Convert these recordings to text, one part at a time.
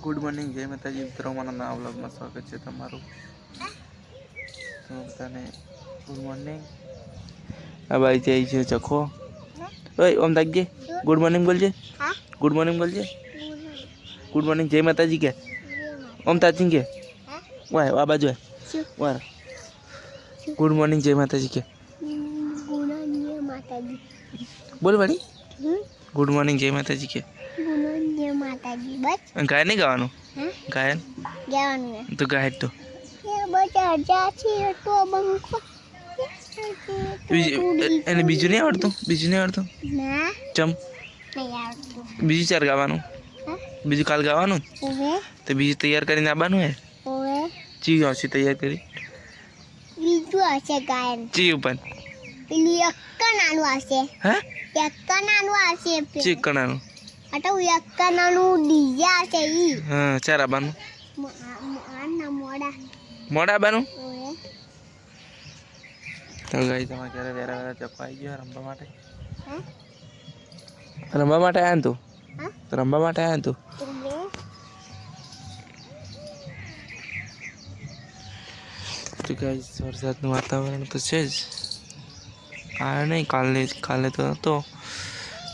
Good morning જય માતાજી. મિત્રો મારા નવા વ્લોગમાં સ્વાગત છે તમારું. બધાને ગુડ મોર્નિંગ. આ ભાઈ જઈ છે ચખો. ઓય ઓમ તાકજે ગુડ મોર્નિંગ બોલજે. હા? Good morning બોલજે. Good morning. જય માતાજી કે. ઓમ તાચી કે. વાય આ બાજુ? વાર ગુડ મોર્નિંગ જય માતાજી કે. બોલ વાડી ગુડ મોર્નિંગ જય માતાજી કે. માતાજી બસ ગાયન નહીં ગાવાનું હા ગાયન જવાનું તો ગાય જ તો એ બધા જાથી તો બંકો બીજું એને બીજું નહીં આવડતું બીજું નહીં આવડતું ના ચમ નહીં આવડતું બીજું ચાર ગાવાનું હા બીજું કાલ ગાવાનું ઓવે તો બીજું તૈયાર કરીને આવવાનું હે ઓવે ચી આવશે તૈયાર કરી બીજું હશે ગાયન ચી ઉપર પેલું એક્કા નાનું હશે હે એક્કા નાનું હશે ચી કણાનું આ તો એક્કા નાનું ડીજે હશે ઈ હા ચાર આવવાનું મ- આ- મ- આ ના મોડા મોડા આવવાનું ઓવે તો ગઈ તમારે ઘરે વેરા વેરા ચપ્પા આવી ગયો રમવા માટે હા રમવા માટે આવ્યા ને તું હા તો રમવા માટે આવ્યા ને તું ઓવે તો ગાઈ વરસાદનું વાતાવરણ તો છે જ આ નહીં કાલે કાલે તો હતો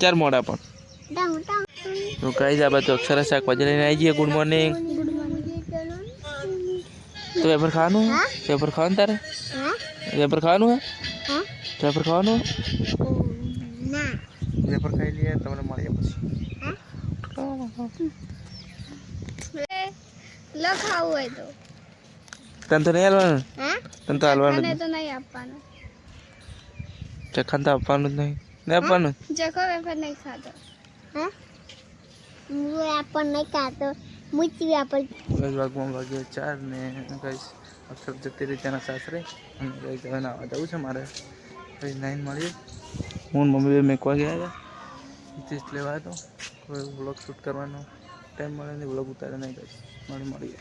ચાર મોડા પણ. તો- તો- તો કઈ જા બધું અક્ષર શાકભાજી લઈને આવી જઈએ ગુડ મોર્નિંગ. તો પેપર ખાવાનું? હે? પેપર ખાવાનું તારે? હા? પેપર ખાવાનું હે? પેપર ખાવાનું? પેપર ખાઈ લઈએ તમને મળીએ પછી. લખાવું હોય તો. તને તો નહીં હાલવાનું? તને તો હાલવાનું તો નહીં આપવાનું. નહીં તો આપવાનું જ નહીં. નહીં આપવાનું? જખો વેફર નહીં ખાતો હા? હું વેફર નહીં ખાતો મૂચી વેફર દસ વાગમાં વાગ્યો ચાર ને કઈ અક્ષર જતી રહી તેના સાસરે. અને કઈ હવે નાવા જવું છે મારે. કઈ નાઈન મળીએ. હું મમ્મી બે મેકવા ગયા હતા હિતેશ લેવા હતો કોઈ બ્લોગ શૂટ કરવાનો. ટાઈમ મળે નહીં બ્લોગ ઉતારે નહીં કઈ મળી મળીએ.